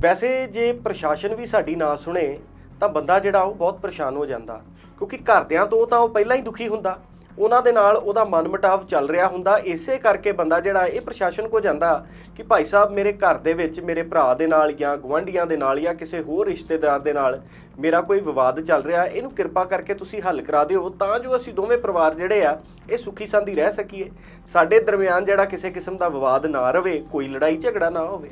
ਵੈਸੇ ਜੇ ਪ੍ਰਸ਼ਾਸਨ ਵੀ ਸਾਡੀ ਨਾ ਸੁਣੇ, ਤਾਂ ਬੰਦਾ ਜਿਹੜਾ ਉਹ ਬਹੁਤ ਪਰੇਸ਼ਾਨ ਹੋ ਜਾਂਦਾ। ਕਿਉਂਕਿ ਘਰਦਿਆਂ ਤੋਂ ਤਾਂ ਉਹ ਪਹਿਲਾਂ ਹੀ ਦੁਖੀ ਹੁੰਦਾ। ਉਹਨਾਂ ਦੇ ਨਾਲ ਉਹਦਾ ਮਨਮਟਾਵ ਚੱਲ ਰਿਹਾ ਹੁੰਦਾ। ਇਸੇ ਕਰਕੇ ਬੰਦਾ ਜਿਹੜਾ ਇਹ ਪ੍ਰਸ਼ਾਸਨ ਕੋ ਜਾਂਦਾ ਕਿ ਭਾਈ ਸਾਹਿਬ ਮੇਰੇ ਘਰ ਦੇ ਵਿੱਚ ਮੇਰੇ ਭਰਾ ਦੇ ਨਾਲ ਜਾਂ ਗੁਆਂਢੀਆਂ ਦੇ ਨਾਲ ਜਾਂ ਕਿਸੇ ਹੋਰ ਰਿਸ਼ਤੇਦਾਰ ਦੇ ਨਾਲ ਮੇਰਾ ਕੋਈ ਵਿਵਾਦ ਚੱਲ ਰਿਹਾ, ਇਹਨੂੰ ਕਿਰਪਾ ਕਰਕੇ ਤੁਸੀਂ ਹੱਲ ਕਰਾ ਦਿਓ। ਤਾਂ ਜੋ ਅਸੀਂ ਦੋਵੇਂ ਪਰਿਵਾਰ ਜਿਹੜੇ ਆ, ਇਹ ਸੁਖੀ ਸੰਧੀ ਰਹਿ ਸਕੀਏ। ਸਾਡੇ ਦਰਮਿਆਨ ਜਿਹੜਾ ਕਿਸੇ ਕਿਸਮ ਦਾ ਵਿਵਾਦ ਨਾ ਰਵੇ, ਕੋਈ ਲੜਾਈ ਝਗੜਾ ਨਾ ਹੋਵੇ।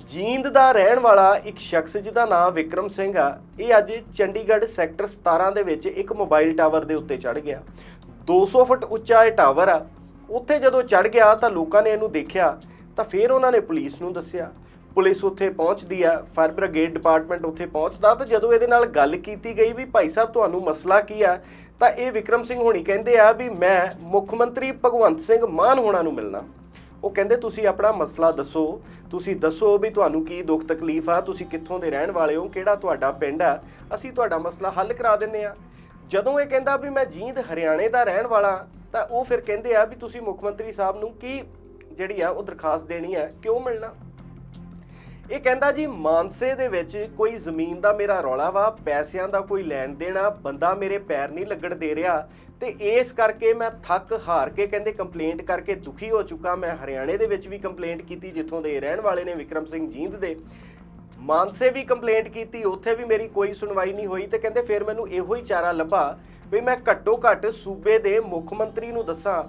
ਜੀਂਦ ਦਾ ਰਹਿਣ ਵਾਲਾ ਇੱਕ ਸ਼ਖਸ ਜਿਹਦਾ ਨਾਮ ਵਿਕਰਮ ਸਿੰਘ ਆ, ਇਹ ਅੱਜ ਚੰਡੀਗੜ੍ਹ ਸੈਕਟਰ 17 ਦੇ ਵਿੱਚ ਇੱਕ ਮੋਬਾਈਲ ਟਾਵਰ ਦੇ ਉੱਤੇ ਚੜ ਗਿਆ। 200 ਫੁੱਟ ਉੱਚਾ ਇਹ ਟਾਵਰ ਆ। ਉੱਥੇ ਜਦੋਂ ਚੜ ਗਿਆ ਤਾਂ ਲੋਕਾਂ ਨੇ ਇਹਨੂੰ ਦੇਖਿਆ, ਤਾਂ ਫਿਰ ਉਹਨਾਂ ਨੇ ਪੁਲਿਸ ਨੂੰ ਦੱਸਿਆ। ਪੁਲਿਸ ਉੱਥੇ ਪਹੁੰਚਦੀ ਆ, ਫਾਇਰ ਬ੍ਰਿਗੇਡ ਡਿਪਾਰਟਮੈਂਟ ਉੱਥੇ ਪਹੁੰਚਦਾ ਤਾਂ ਜਦੋਂ ਇਹਦੇ ਨਾਲ ਗੱਲ ਕੀਤੀ ਗਈ ਵੀ ਭਾਈ ਸਾਹਿਬ ਤੁਹਾਨੂੰ ਮਸਲਾ ਕੀ ਆ, ਤਾਂ ਇਹ ਵਿਕਰਮ ਸਿੰਘ ਹੋਣੀ ਕਹਿੰਦੇ ਆ ਵੀ ਮੈਂ ਮੁੱਖ ਮੰਤਰੀ ਭਗਵੰਤ ਸਿੰਘ ਮਾਨ ਹੋਣਾ ਨੂੰ ਮਿਲਣਾ। ਉਹ ਕਹਿੰਦੇ, ਤੁਸੀਂ ਆਪਣਾ ਮਸਲਾ ਦੱਸੋ। ਤੁਸੀਂ ਦੱਸੋ ਵੀ ਤੁਹਾਨੂੰ ਕੀ ਦੁੱਖ ਤਕਲੀਫ ਆ, ਤੁਸੀਂ ਕਿੱਥੋਂ ਦੇ ਰਹਿਣ ਵਾਲੇ ਹੋ, ਕਿਹੜਾ ਤੁਹਾਡਾ ਪਿੰਡ ਆ? ਅਸੀਂ ਤੁਹਾਡਾ ਮਸਲਾ ਹੱਲ ਕਰਾ ਦਿੰਨੇ ਆ ਜਦੋਂ ਇਹ ਕਹਿੰਦਾ ਵੀ ਮੈਂ ਜੀਂਦ ਹਰਿਆਣੇ ਦਾ ਰਹਿਣ ਵਾਲਾ, ਤਾਂ ਉਹ ਫਿਰ ਕਹਿੰਦੇ ਆ ਵੀ ਤੁਸੀਂ ਮੁੱਖ ਮੰਤਰੀ ਸਾਹਿਬ ਨੂੰ ਕੀ ਜਿਹੜੀ ਆ ਉਹ ਦਰਖਾਸਤ ਦੇਣੀ ਹੈ, ਕਿਉਂ ਮਿਲਣਾ? ਇਹ ਕਹਿੰਦਾ ਜੀ, ਮਾਨਸੇ ਦੇ ਵਿੱਚ ਕੋਈ ਜ਼ਮੀਨ ਦਾ ਮੇਰਾ ਰੌਲਾ ਵਾ, ਪੈਸਿਆਂ ਦਾ ਕੋਈ ਲੈਣ ਦੇਣਾ ਬੰਦਾ ਮੇਰੇ ਪੈਰ ਨਹੀਂ ਲੱਗਣ ਦੇ ਰਿਹਾ। ਤੇ ਇਸ ਕਰਕੇ ਮੈਂ ਥੱਕ ਹਾਰ ਕੇ ਕਹਿੰਦੇ ਕੰਪਲੇਂਟ ਕਰਕੇ ਦੁਖੀ ਹੋ ਚੁੱਕਾ। ਮੈਂ ਹਰਿਆਣੇ ਦੇ ਵਿੱਚ ਵੀ ਕੰਪਲੇਂਟ ਕੀਤੀ, ਜਿੱਥੋਂ ਦੇ ਰਹਿਣ ਵਾਲੇ ਨੇ ਵਿਕਰਮ ਸਿੰਘ ਜੀਂਦ ਦੇ। ਮਾਨਸੇ ਵੀ ਕੰਪਲੇਂਟ ਕੀਤੀ, ਉੱਥੇ ਵੀ ਮੇਰੀ ਕੋਈ ਸੁਣਵਾਈ ਨਹੀਂ ਹੋਈ ਤੇ ਕਹਿੰਦੇ ਫਿਰ ਮੈਨੂੰ ਇਹੋ ਹੀ ਚਾਰਾ ਲੱਭਾ ਵੀ ਮੈਂ ਘੱਟੋ ਘੱਟ ਸੂਬੇ ਦੇ ਮੁੱਖ ਮੰਤਰੀ ਨੂੰ ਦੱਸਾਂ।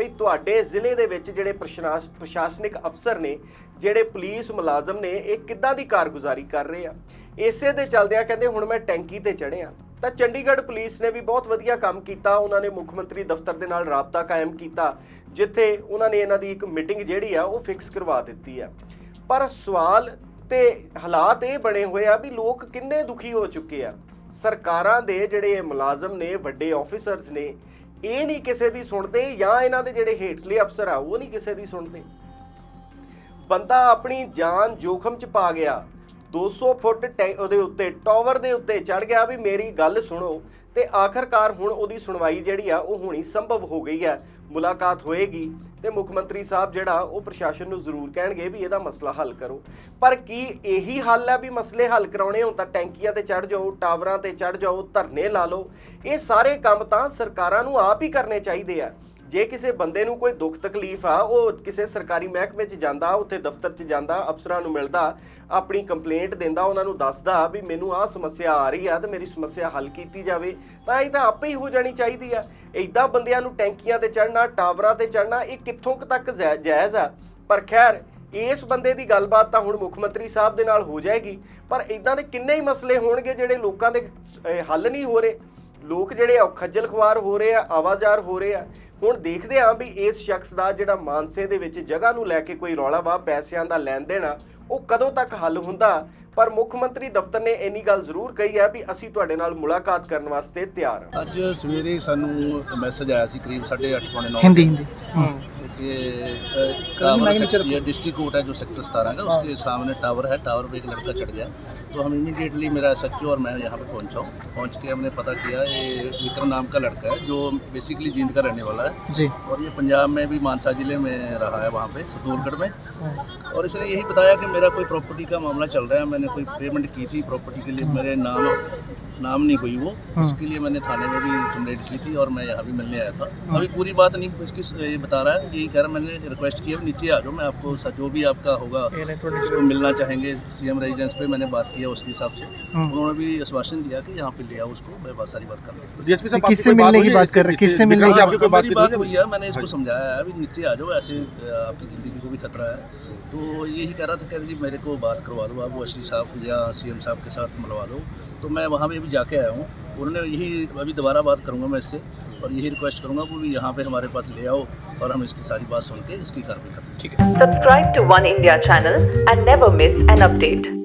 ਬਈ ਤੁਹਾਡੇ ਜ਼ਿਲ੍ਹੇ ਦੇ ਵਿੱਚ ਜਿਹੜੇ ਪ੍ਰਸ਼ਾਸ- ਪ੍ਰਸ਼ਾਸਨਿਕ ਅਫਸਰ ਨੇ, ਜਿਹੜੇ ਪੁਲਿਸ ਮੁਲਾਜ਼ਮ ਨੇ, ਇਹ ਕਿੱਦਾਂ ਦੀ ਕਾਰਗੁਜ਼ਾਰੀ ਕਰ ਰਹੇ ਆ? ਇਸੇ ਦੇ ਚਲਦਿਆਂ ਕਹਿੰਦੇ, ਹੁਣ ਮੈਂ ਟੈਂਕੀ ਤੇ ਚੜਿਆ ਤਾਂ ਚੰਡੀਗੜ੍ਹ ਪੁਲਿਸ ਨੇ ਵੀ ਬਹੁਤ ਵਧੀਆ ਕੰਮ ਕੀਤਾ। ਉਹਨਾਂ ਨੇ ਮੁੱਖ ਮੰਤਰੀ ਦਫ਼ਤਰ ਦੇ ਨਾਲ ਰਾਬਤਾ ਕਾਇਮ ਕੀਤਾ, ਜਿੱਥੇ ਉਹਨਾਂ ਨੇ ਇਹਨਾਂ ਦੀ ਇੱਕ ਮੀਟਿੰਗ ਜਿਹੜੀ ਆ, ਉਹ ਫਿਕਸ ਕਰਵਾ ਦਿੱਤੀ ਆ। ਪਰ ਸਵਾਲ ਤੇ ਹਾਲਾਤ ਇਹ ਬਣੇ ਹੋਏ ਆ ਵੀ ਲੋਕ ਕਿੰਨੇ ਦੁਖੀ ਹੋ ਚੁੱਕੇ ਆ। ਸਰਕਾਰਾਂ ਦੇ ਜਿਹੜੇ ਮੁਲਾਜ਼ਮ ਨੇ, ਵੱਡੇ ਆਫੀਸਰਸ ਨੇ ਇਹ ਨਹੀਂ ਕਿਸੇ ਦੀ ਸੁਣਦੇ ਜਾਂ ਇਹਨਾਂ ਦੇ ਜਿਹੜੇ ਹੇਠਲੇ ਅਫਸਰ ਆ, ਉਹ ਨਹੀਂ ਕਿਸੇ ਦੀ ਸੁਣਦੇ। ਬੰਦਾ ਆਪਣੀ ਜਾਨ ਜੋਖਮ ਚ ਪਾ ਗਿਆ 200 ਫੁੱਟ ਟੈ- ਉਹਦੇ ਉੱਤੇ, ਟਾਵਰ ਦੇ ਉੱਤੇ ਚੜ ਗਿਆ ਵੀ ਮੇਰੀ ਗੱਲ ਸੁਣੋ ਤੇ ਆਖਰਕਾਰ ਹੁਣ ਉਹਦੀ ਸੁਣਵਾਈ ਜਿਹੜੀ ਆ, ਉਹ ਹੋਣੀ ਸੰਭਵ ਹੋ ਗਈ ਹੈ। ਮੁਲਾਕਾਤ ਹੋਏਗੀ ਤੇ ਮੁੱਖ ਮੰਤਰੀ ਸਾਹਿਬ ਜਿਹੜਾ, ਉਹ ਪ੍ਰਸ਼ਾਸਨ ਨੂੰ ਜ਼ਰੂਰ ਕਹਿਣਗੇ ਵੀ ਇਹਦਾ ਮਸਲਾ ਹੱਲ ਕਰੋ। ਪਰ ਕੀ ਇਹੀ ਹੱਲ ਹੈ ਵੀ ਮਸਲੇ ਹੱਲ ਕਰਾਉਣੇ ਹੋਣ ਤਾਂ ਟੈਂਕੀਆਂ ਤੇ ਚੜ ਜਾਓ, ਟਾਵਰਾਂ ਤੇ ਚੜ ਜਾਓ, ਧਰਨੇ ਲਾ ਲਓ। ਇਹ ਸਾਰੇ ਕੰਮ ਤਾਂ ਸਰਕਾਰਾਂ ਨੂੰ ਆਪ ਹੀ ਕਰਨੇ ਚਾਹੀਦੇ ਆ। ਜੇ ਕਿਸੇ ਬੰਦੇ ਨੂੰ ਕੋਈ ਦੁੱਖ ਤਕਲੀਫ ਆ, ਉਹ ਕਿਸੇ ਸਰਕਾਰੀ ਮਹਿਕਮੇ 'ਚ ਜਾਂਦਾ, ਉੱਥੇ ਦਫ਼ਤਰ 'ਚ ਜਾਂਦਾ, ਅਫਸਰਾਂ ਨੂੰ ਮਿਲਦਾ, ਆਪਣੀ ਕੰਪਲੇਂਟ ਦਿੰਦਾ, ਉਹਨਾਂ ਨੂੰ ਦੱਸਦਾ ਵੀ ਮੈਨੂੰ ਆਹ ਸਮੱਸਿਆ ਆ ਰਹੀ ਆ ਤੇ ਮੇਰੀ ਸਮੱਸਿਆ ਹੱਲ ਕੀਤੀ ਜਾਵੇ, ਤਾਂ ਇਹ ਤਾਂ ਆਪੇ ਹੀ ਹੋ ਜਾਣੀ ਚਾਹੀਦੀ ਆ। ਇਦਾਂ ਬੰਦਿਆਂ ਨੂੰ ਟੈਂਕੀਆਂ ਤੇ ਚੜਨਾ ਟਾਵਰਾਂ ਤੇ ਚੜਨਾ ਇਹ ਕਿੱਥੋਂ ਕੁ ਤੱਕ ਜਾਇਜ਼ ਆ? ਪਰ ਖੈਰ, ਇਸ ਬੰਦੇ ਦੀ ਗੱਲਬਾਤ ਤਾਂ ਹੁਣ ਮੁੱਖ ਮੰਤਰੀ ਸਾਹਿਬ ਦੇ ਨਾਲ ਹੋ ਜਾਏਗੀ, ਪਰ ਇਦਾਂ ਦੇ ਕਿੰਨੇ ਹੀ ਮਸਲੇ ਹੋਣਗੇ ਜਿਹੜੇ ਲੋਕਾਂ ਦੇ ਹੱਲ ਨਹੀਂ ਹੋ ਰਹੇ। ਲੋਕ ਜਿਹੜੇ ਆ ਉਹ ਖੱਜਲ ਖੁਆਰ ਹੋ ਰਹੇ ਆ ਆਵਾਜ਼ਾਰ ਹੋ ਰਹੇ ਆ ਹੁਣ ਦੇਖਦੇ ਆਂ ਵੀ ਇਸ ਸ਼ਖਸ ਦਾ ਜਿਹੜਾ ਮਾਨਸੇ ਦੇ ਵਿੱਚ ਜਗ੍ਹਾ ਨੂੰ ਲੈ ਕੇ ਕੋਈ ਰੌਲਾ ਵਾ ਪੈਸਿਆਂ ਦਾ ਲੈਣ ਦੇਣਾ ਉਹ ਕਦੋਂ ਤੱਕ ਹੱਲ ਹੁੰਦਾ ਪਰ ਮੁੱਖ ਮੰਤਰੀ ਦਫ਼ਤਰ ਨੇ ਇੰਨੀ ਗੱਲ ਜ਼ਰੂਰ ਕਹੀ ਹੈ ਵੀ ਅਸੀਂ ਤੁਹਾਡੇ ਨਾਲ ਮੁਲਾਕਾਤ ਕਰਨ ਵਾਸਤੇ ਤਿਆਰ ਹਾਂ ਅੱਜ ਸਵੇਰੇ ਸਾਨੂੰ ਮੈਸੇਜ ਆਇਆ ਸੀ ਕਰੀਬ 8:30 ਪੌਣੇ 9 हिंदी हिंदी कि अ, टावर सेक्टर ये डिस्ट्रिक्ट कोर्ट है जो सेक्टर सतारह का उसके सामने टावर है टावर पे एक लड़का चढ़ गया तो हम इमीडिएटली मेरा एसएचओ और मैं यहाँ पर पहुँचा हूँ। पहुँच के हमने पता किया ये विक्रम नाम का लड़का है जो बेसिकली जींद का रहने वाला है। जी। और ये पंजाब में भी मानसा ज़िले में रहा है वहाँ पे सतूरगढ़ में। और इसने यही बताया कि मेरा कोई प्रॉपर्टी का मामला चल रहा है मैंने कोई पेमेंट की थी प्रॉपर्टी के लिए मेरे नाम नाम नहीं हुई वो। हाँ। उसके लिए मैंने थाने में भी कंप्लेंट की थी और मैं यहाँ भी मिलने आया था। अभी पूरी बात नहीं इसकी ये बता रहा है यही कह रहा मैंने रिक्वेस्ट की है नीचे आ जाओ मैं आपको जो भी आपका होगा उसको मिलना चाहेंगे सीएम रेजिडेंस पे मैंने बात किया उसके हिसाब से। हाँ। उन्होंने भी आश्वासन दिया कि यहाँ पे ले आओ उसको मैं बात सारी बात कर लेंगे डीएसपी साहब किससे मिलने की बात कर रहे हैं? किससे मिलने की बात मेरी बात हुई? है मैंने इसको हाँ। समझाया है अभी नीचे आ जाओ ऐसे आपकी ज़िंदगी को भी खतरा है। तो यही कह रहा था कि जी मेरे को बात करवा दो आप एस साहब या सीएम साहब के साथ मिलवा दो। तो मैं वहाँ पर भी जाके आया हूँ। उन्होंने यही अभी दोबारा बात करूँगा मैं इससे और यही रिक्वेस्ट करूँगा वो भी यहाँ पे हमारे पास ले आओ और हम इसकी सारी बात सुन के इसकी कार्रवाई करें ठीक है। Subscribe to one India channel and never miss an update.